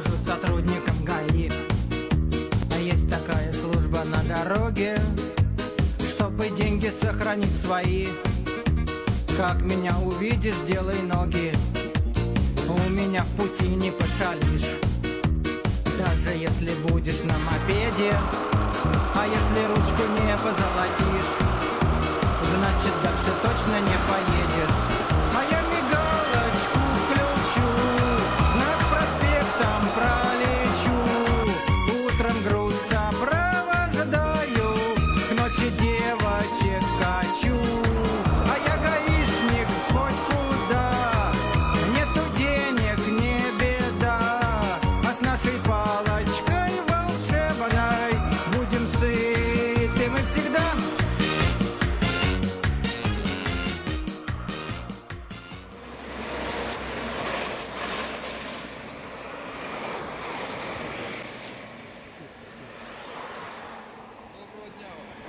служу сотрудником ГАИ А есть такая служба на дороге Чтобы деньги сохранить свои. Как меня увидишь, делай ноги. У меня в пути не пошалишь. Даже если будешь на мопеде А если ручку не позолотишь Значит дальше точно не поедешь. А я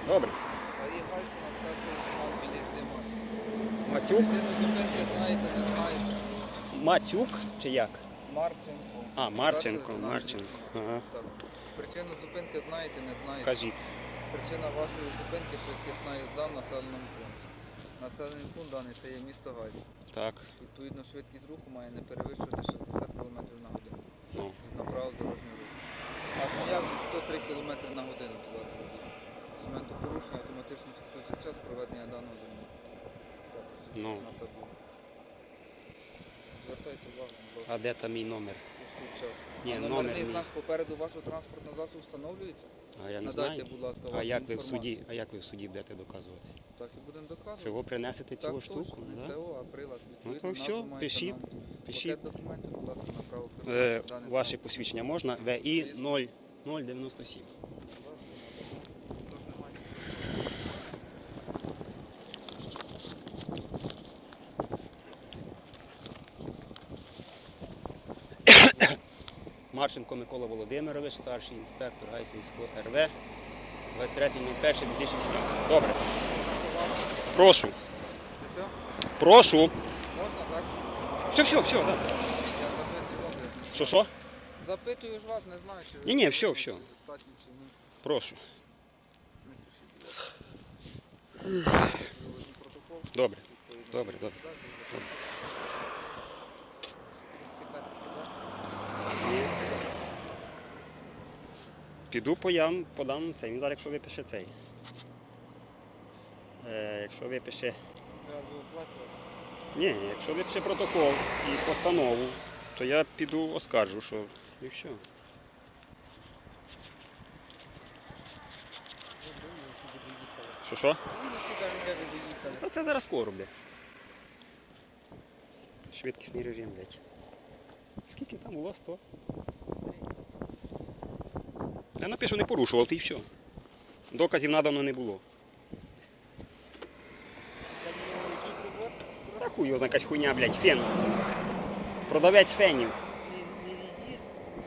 Добре. Матюк? Матюк чи як? Марченко. А, Марченко, Марченко. Ага. Так. Причину зупинки знаєте, не знаєте. Кажіть. Причина вашої зупинки швидкісна їзда в населеному пункті. Населений пункт даний це є місто Гайс. Так. Відповідно, швидкість руху має не перевищувати 60 км на годину. Ну. на правил дорожнього руху. Аж наявність 103 км на годину моменту порушення автоматично фіксується час проведення даного. Також Ну. на табло. Звертайте увагу, будь ласка, А де там мій номер? час. Ні, а номер номерний мій. знак попереду вашого транспортного засобу встановлюється? А я не Надайте, знаю. будь ласка, А вашу як ви в інформацію. суді, а як ви в суді будете доказувати? Так і будемо доказувати. Цього принесете так, цілу точно, штуку? Да? ЦО, а прилад. Ну то все, пишіть. нам. Пишіть. Пакет документів, будь ласка, на право Е, ваше посвідчення можна? ВІ 0097. Марченко Микола Володимирович, старший інспектор Гайсинського РВ. 23.01.2018. Добре. Прошу. Прошу. Можна, так? Все, все, все. Да. Я запитую вас. Що, що? Запитую ж вас, не знаю, чи ви Ні-ні, все, все. достатньо чи ні. Прошу. Не спішіть, будь ласка. Вивезу протокол. Добре. Добре, добре. Добре. Чекайте сюди. Піду по ям, подам цей. Він зараз, якщо випише цей. Е, якщо випише. Зразу оплачувати. Ні, якщо випише протокол і постанову, то я піду оскаржу, що і все. Що що? Та це зараз скоро, бля. Швидкісний режим, блядь. Скільки там було? 100? Я напишу, не порушував, ти і все. Доказів надано не було. Та хуй його якась хуйня, блядь, фен. Продавець фенів. не, не візит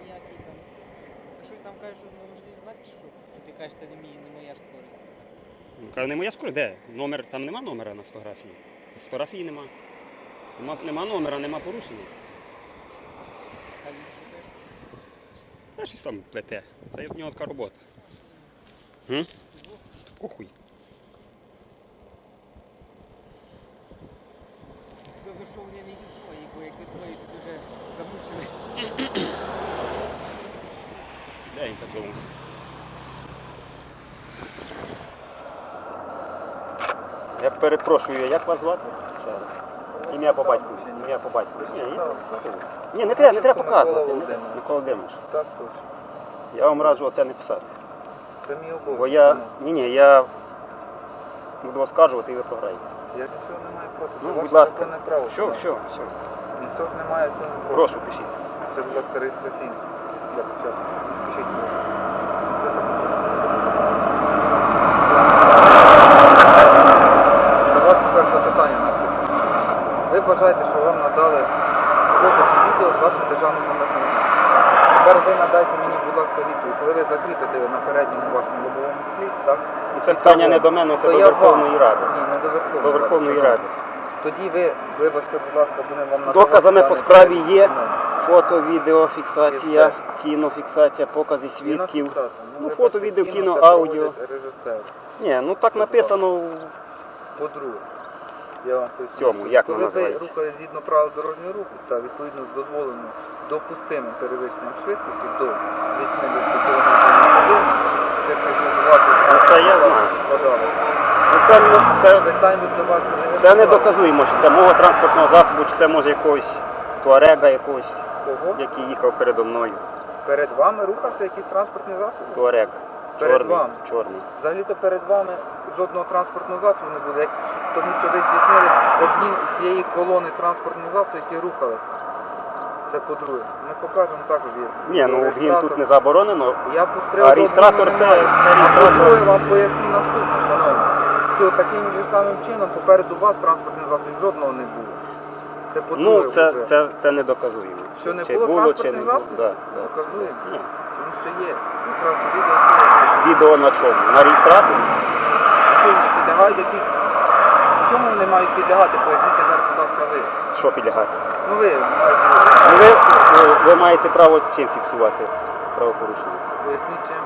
ніякий там. А що там кажеш, що знак що? Ти кажеш, це не, моя скорість. Ну, Каже, не моя скорость, де? Номер, там нема номера на фотографії. Фотографії нема. Нема, нема номера, нема порушення. А що каже? Щось там плете. Це в нього така робота. М? Похуй. Якби що вони не йдуть твої, бо якби твої тут вже замучили. Де він так довго? Я перепрошую, як вас звати? Ім'я по батьку. Ім'я по батьку. Ні, ні, ні, не треба, не треба показувати. Микола Володимирович. Так, точно. Я вам раджу оце не писати. Це мій обов'язок. Бо я. Ні, ні, я буду оскаржувати і ви програєте. Я нічого не маю проти. Ну, Це будь ваше ласка. законне право. Що, що, що? Ніхто ж не має цього права. Прошу, пишіть. Це, будь ласка, реєстраційний. Для початку. Пишіть, будь ласка. Все так. До вас перше питання на це. Ви вважаєте, що вам надали фото чи відео з вашим державним номерним знаком. Надайте мені, будь ласка, відповідь. Коли ви закріпите його на передньому вашому лобовому склі, так? І це питання не до мене, це То до я Верховної вам. Ради. Ні, не до Верховної До Верховної шановні. Ради. Тоді ви, вибачте, будь ласка, будемо вам надавати Доказами дані по справі є. Фото, відео, фіксація, все. кінофіксація, покази свідків. Кінофіксація. Ну, фото, відео, кіно кіно, це аудіо. проводить Режисер. Ні, ну так написано. По-друге, я вам поясню. Цьому, як Коли воно ви називається? рухаєте згідно правил дорожнього руху та відповідно з дозволеним допустимим перевищенням швидкості до 80 км на годину, швидкість вживати Ну, це я знаю. Пожалуйста. Ну, це, ну, це, Питань до вас не це не виникало. доказуємо, що це мого транспортного засобу, чи це може якогось туарега якогось, Кого? який їхав передо мною. Перед вами рухався якийсь транспортний засіб? Туарег. Перед Чорний. вами? Чорний. Взагалі-то перед вами жодного транспортного засобу не буде, тому що ви здійснили одні цієї колони транспортних засобів, які рухалися. Це по-друге. Ми покажемо також. Ні, ну він тут не заборонено. Я А реєстратор це- це А реєстратор. по-друге, вам поясню наступне, шановні. Що таким же самим чином попереду вас транспортних засобів жодного не було. Це по-друге Ну, це, вже. це, це не доказуємо. Що не чи було було, транспортних засобів? Да, да. Доказуємо. Ні. Тому що є. Якраз відео. Відео на чому? На реєстраторі? Підлягають якісь... Чому вони мають підлягати? Поясніть зараз, будь ласка, ви. Що підлягати? Ну ви маєте... Ну, ви, ви, ви маєте право чим фіксувати правопорушення? Поясніть чим.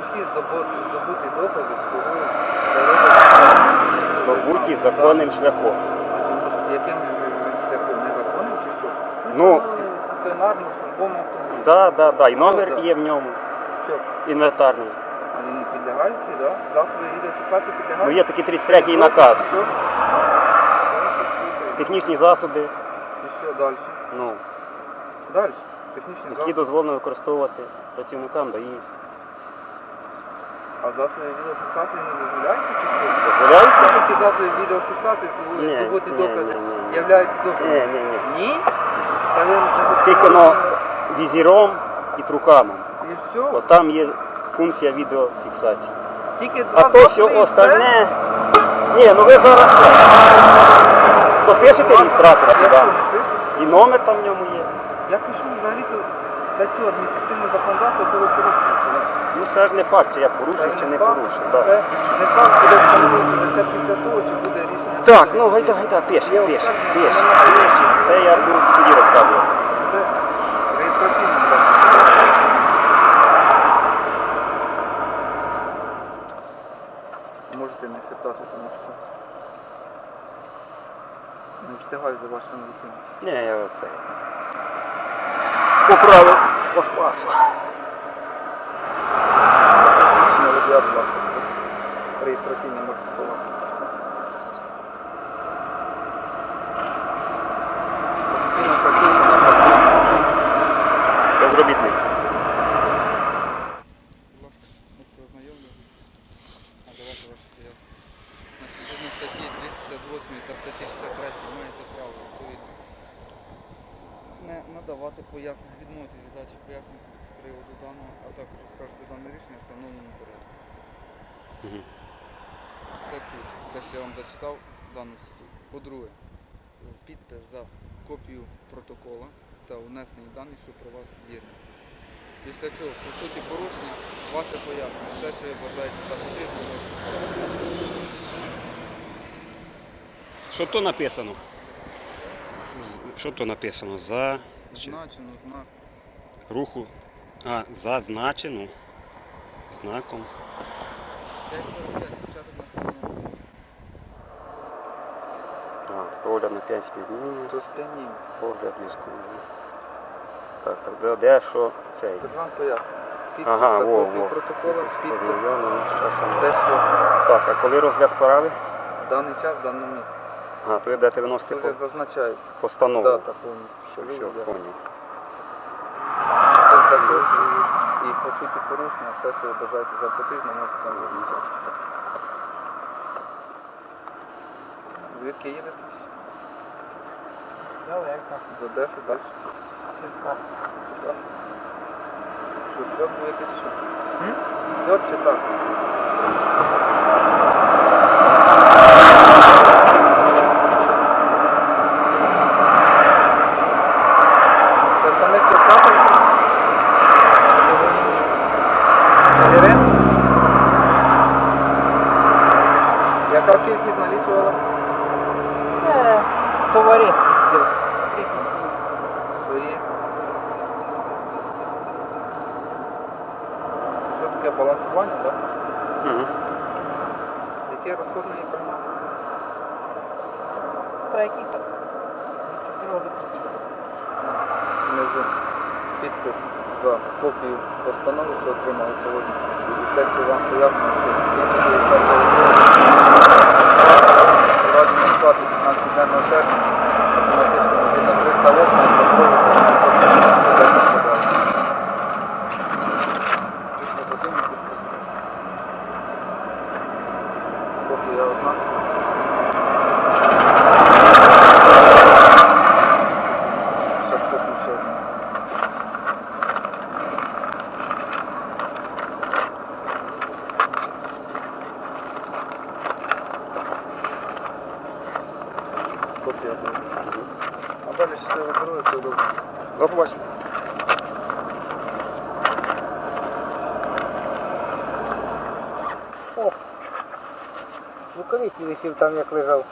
Усі здобуті, здобуті докази слугують для Здобуті законним шляхом. Так. Яким ви- ви шляхом? Незаконним чи що? Ну. встановили стаціонарну службовому автомобілі. Так, так, так. І номер є в ньому, Що? інвентарний. А так? Засоби відеофіксації підлягають? Ну є такий 33 наказ. Що? Технічні засоби, І що далі? ну, Далі. Технічні які засоби. дозволено використовувати працівникам ДАІ. А засоби відеофіксації не дозволяються чи що? Дозволяється? Тільки засоби відеофіксації Ні, слугують ні, докази. ні, ні, ні. Являються доказами. ні, ні. Ні? Не Тільки но візіром і трукамом. І все. От там є функція відеофіксації. Тільки А то все остальне. Ні, ну ви зараз що? Попишете реєстратора пишу? І номер там в ньому є. Я пишу взагалі-то статтю адміністративного законодавства було. Ну це ж не факт, чи я порушив, чи не порушив. Це не факт буде встановити лише після того, чи буде рішення. Так, ну гайда, гайда, оскарження, пиши, немає. пиши. Це я буду в суді розказувати. Це реєстраційний. Можете не хитати, тому що не встигаю за вашими руками. Ні, я це. Поправив. Свідчення водія, будь ласка, реєстраційний. Безробітний. Будь ласка, можете ознайомлюватися, надавати ваші пояснення. Значить, згідно статті 268 та статті 63 маєте право відповідно надавати пояснення, відмовити від пояснень з приводу даного, а також скажете дане рішення встановленому порядку. Мгм. Це тут, те, що я вам зачитав дану статтю. По-друге, підпис за копію протокола та внесені дані, що про вас вірні. Після цього, по суті порушення, ваше пояснення, все, що ви вважаєте за Що то написано? Що то написано? За Значено, знак. руху. А, зазначено знаком. 545, початок населеного пункту. А, огляд на 5 спіднів, То сп'яніння. огляд близько. Так, так, де, де що цей? Тут вам. Підпис Ага, во, копію во. протокола, підпис. Те, що Так, а коли розгляд справи? в даний час, в даному місці. А, то будете виносити Це вже по- зазначається. постанову. Дата повністю. що Все, йдете. понял. Це також і по суті порушення, все, що ви бажаєте за потрібно, можете там визначати. Звідки їдете? З Одеси далі. Черкаси. Що, сльот був якийсь? Сльот чи так? це балансування, так? Угу. Яке розходне інформація? Про які? Чотири Внизу підпис за копію постанови, що отримали сьогодні. І вам пояснено, друге, це добре. До побачення. О! Рукавиці висів там, як лежав.